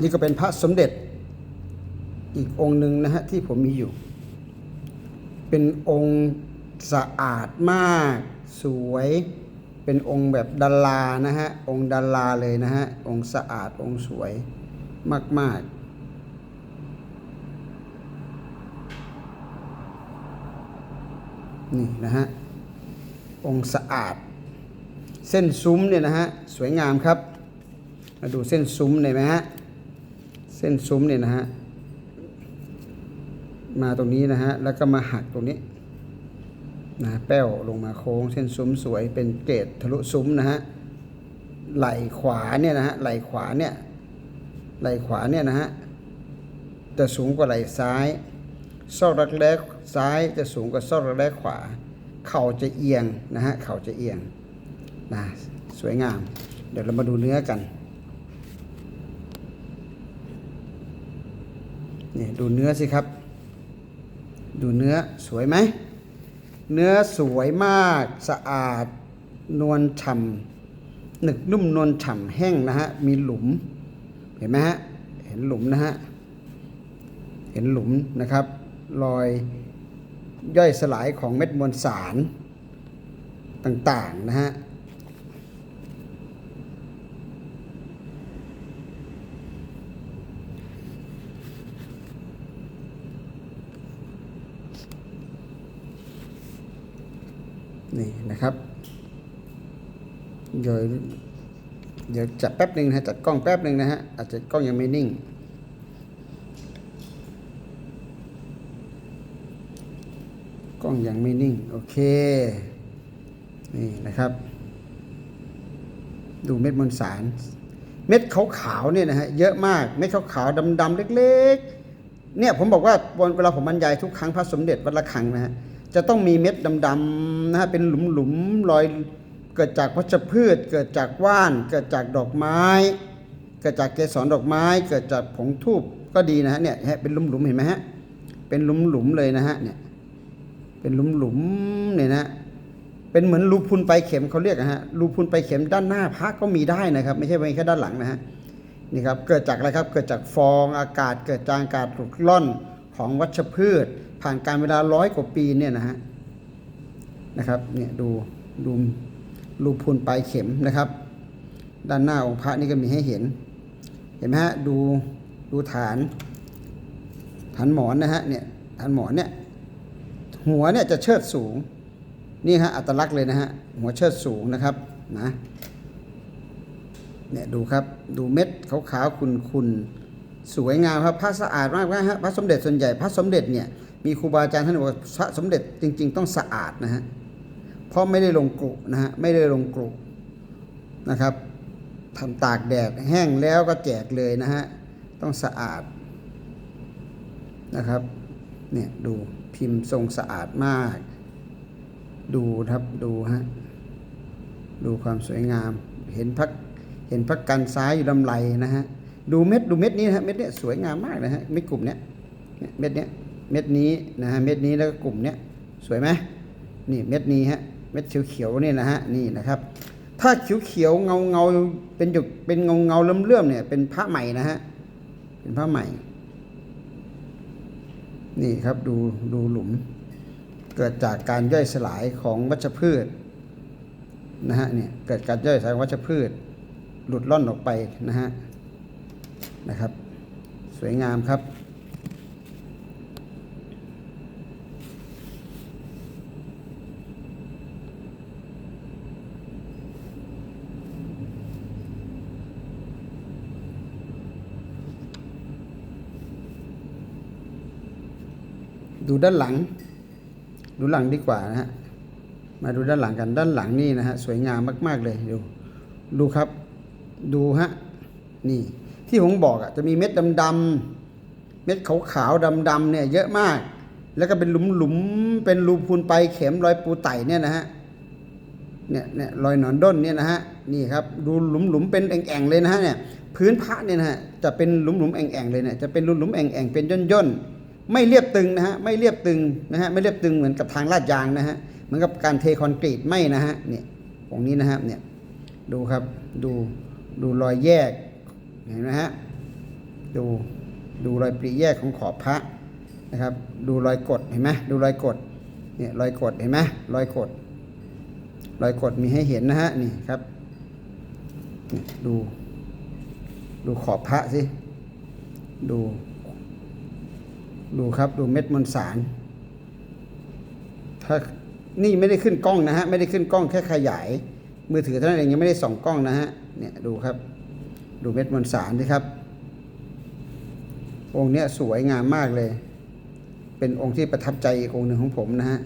นี่ก็เป็นพระสมเด็จอีกองค์หนึ่งนะฮะที่ผมมีอยู่ เป็นองค์สะอาดมาก สวย เป็นองค์แบบดารานะฮะ องค์ดาราเลยนะฮะ องค์สะอาดองค์สวยมาก ๆนี่นะฮะ องค์สะอาด เส้นซุ้มเนี่ยนะฮะ สวยงามครับ มาดูเส้นซุ้มเลยไหมฮะ ส้นซุ้มเนี่ยนะฮะมาตรงนี้นะฮะแล้วก็มาหักตรงนี้นะแป้วลงมาโค้งเส้นซุ้มสวยเป็นเกตทะลุซุ้มนะฮะไหล่ขวาเนี่ยนะฮะไหล่ขวาเนี่ยไหล่ขวาเนี่ยนะฮะจะสูงกว่าไหล่ซ้ายซอกรักแร้ซ้ายจะสูงกว่าซอกรักแร้ขวา เข่าจะเอียงนะฮะเข่าจะเอียงนะสวยงาม เดี๋ยวเรามาดูเนื้อกัน นี่ดูเนื้อสิครับ ดูเนื้อสวยไหม เนื้อสวยมากสะอาด นวลฉ่ำหนึกนุ่มนวลฉ่ำแห้งนะฮะ มีหลุม เห็นไหมฮะ เห็นหลุมนะฮะ เห็นหลุมนะครับ รอยย่อยสลายของเม็ดมวลสารต่างๆนะฮะ นี่นะครับเดี๋ยวเดี๋ยวจัดแป๊บหนึ่งนะฮะจัดกล้องแป๊บหนึ่งนะฮะอาจจะกล้องยังไม่นิ่ง กล้องยังไม่นิ่ง โอเค นี่นะครับ ดูเม็ดมวลสาร เม็ดขาวๆเนี่ยนะฮะเยอะมาก เม็ดขาวๆดำๆเล็ก ๆ เนี่ยผมบอกว่าเวลาผมบรรยายทุกครั้งพระสมเด็จวัดระฆังนะฮะ จะต้องมีเม็ดดำๆนะฮะเป็นหลุมๆรอยเกิดจากวัชพืช เกิดจากว่าน เกิดจากดอกไม้ เกิดจากเกสรดอกไม้ เกิดจากผงทูบก็ดีนะฮะเนี่ยเป็นหลุมๆเห็นไหมฮะเป็นหลุมๆเลยนะฮะเนี่ยเป็นหลุมๆเนี่ยนะเป็นเหมือนรูพุนไปลายเข็มเขาเรียกนะฮะรูพุนไปลายเข็มด้านหน้าพระก็มีได้นะครับ ไม่ใช่เพียงแค่ด้านหลังนะฮะนี่ครับเกิดจากอะไรครับเกิดจากฟองอากาศเกิดจากอากาศหลุดล่อน ของวัชพืช ผ่านการเวลาร้อยกว่าปีเนี่ยนะฮะนะครับเนี่ยดูดูรูพุนปลายเข็มนะครับ ด้านหน้าองค์พระนี่ก็มีให้เห็น เห็นไหมฮะดูดูฐาน ฐานหมอนนะฮะเนี่ยฐานหมอนเนี่ยหัวเนี่ยจะเชิดสูงนี่ฮะอัตลักษณ์เลยนะฮะหัวเชิดสูงนะครับนะเนี่ยดูครับดูเม็ดขาวๆขุ่นๆ สวยงามครับพระสะอาดมากนะฮะพระสมเด็จส่วนใหญ่พระสมเด็จเนี่ยมีครูบาอาจารย์ท่านบอกพระสมเด็จจริง ๆ ต้องสะอาดนะฮะเพราะไม่ได้ลงกรุนะฮะไม่ได้ลงกรุนะครับทำตากแดดแห้งแล้วก็แจกเลยนะฮะต้องสะอาดนะครับเนี่ยดูพิมพ์ทรงสะอาดมาก ดูครับดูฮะดูความสวยงามเห็นพักเห็นพักกันซ้ายอยู่ลำไรนะฮะ ดูเม็ดดูเม็ดนี้นะฮะเม็ดเนี้ยสวยงามมากนะฮะเม็ดกลุ่มเนี้ยเม็ดเนี้ยเม็ดนี้นะฮะเม็ดนี้แล้วก็กลุ่มเนี้ยสวยไหมนี่เม็ดนี้ฮะเม็ดเขียวๆเนี่ยนะฮะนี่นะครับ ถ้าเขียวๆเงาเงาเป็นหยกเป็นเงาเงาๆเลื่อมเนี่ยเป็นพระใหม่นะฮะเป็นพระใหม่ นี่ครับดูดูหลุม เกิดจากการย่อยสลายของวัชพืชนะฮะเนี่ยเกิดการย่อยสลายวัชพืช หลุดล่อนออกไปนะฮะ นะครับ สวยงามครับ ดูด้านหลัง ดูหลังดีกว่านะฮะมาดูด้านหลังกันด้านหลังนี่นะฮะสวยงามมาก ๆ เลยดูดูครับ ดูฮะนี่ ที่ผมบอกอะจะมีเม็ดดำๆเม็ดขาวๆดำๆเนี่ยเยอะมาก แล้วก็เป็นหลุมๆเป็นรูพูนไปเข็มรอยปูไต่เนี่ยนะฮะเนี่ยเนี่ยรอยหนอนด้นเนี่ยนะฮะนี่ครับดูหลุมๆเป็นแอ่งๆเลยนะฮะเนี่ยพื้นพระเนี่ยนะฮะจะเป็นหลุมๆแอ่งๆเลยเนี่ยจะเป็นหลุมๆแอ่งๆเป็นย่นๆไม่เรียบตึงนะฮะไม่เรียบตึงนะฮะไม่เรียบตึงเหมือนกับทางลาดยางนะฮะเหมือนกับการเทคอนกรีตไม่นะฮะเนี่ยตรงนี้นะฮะเนี่ยดูครับดูดูรอยแยก เห็นไหมฮะ ดูดูรอยปรีแยกของขอบพระนะครับ ดูรอยกดเห็นไหมดูรอยกดเนี่ยรอยกดเห็นไหมรอยกด รอยกดมีให้เห็นนะฮะนี่ครับดู ดูขอบพระสิ ดู ดูครับดูเม็ดมวลสาร ถ้านี่ไม่ได้ขึ้นกล้องนะฮะ ไม่ได้ขึ้นกล้องแค่ขยาย มือถือเท่านั้นเองยังไม่ได้ส่องกล้องนะฮะ เนี่ยดูครับ ดูเม็ดมวลสารดิครับ องค์นี้สวยงามมากเลย เป็นองค์ที่ประทับใจอีกองค์หนึ่งของผมนะฮะ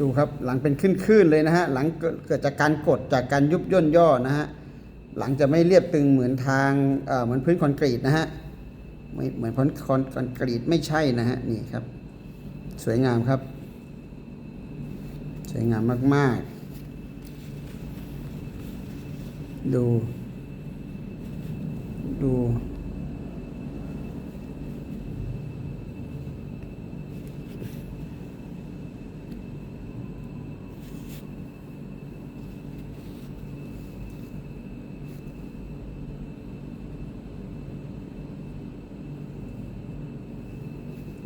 ดูครับหลังเป็นขึ้นๆเลยนะฮะหลังเกิดจากการกดจากการยุบย่นย่อนะฮะหลังจะไม่เรียบตึงเหมือนทางเอ่อเหมือนพื้นคอนกรีตนะฮะไม่เหมือนพื้นคอนคอนกรีตไม่ใช่นะฮะนี่ครับ สวยงามครับ สวยงามมากๆ ดู ดู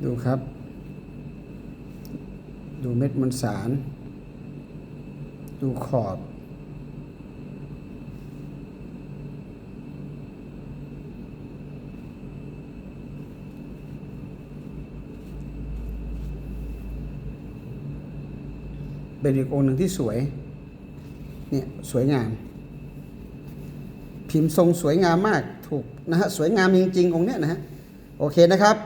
ดูครับ ดูเม็ดมวลสาร ดูขอบ เป็นอีกองค์หนึ่งที่สวยเนี่ยสวยงาม พิมพ์ทรงสวยงามมากถูกนะฮะสวยงามจริงๆองค์เนี้ยนะฮะโอเคนะครับ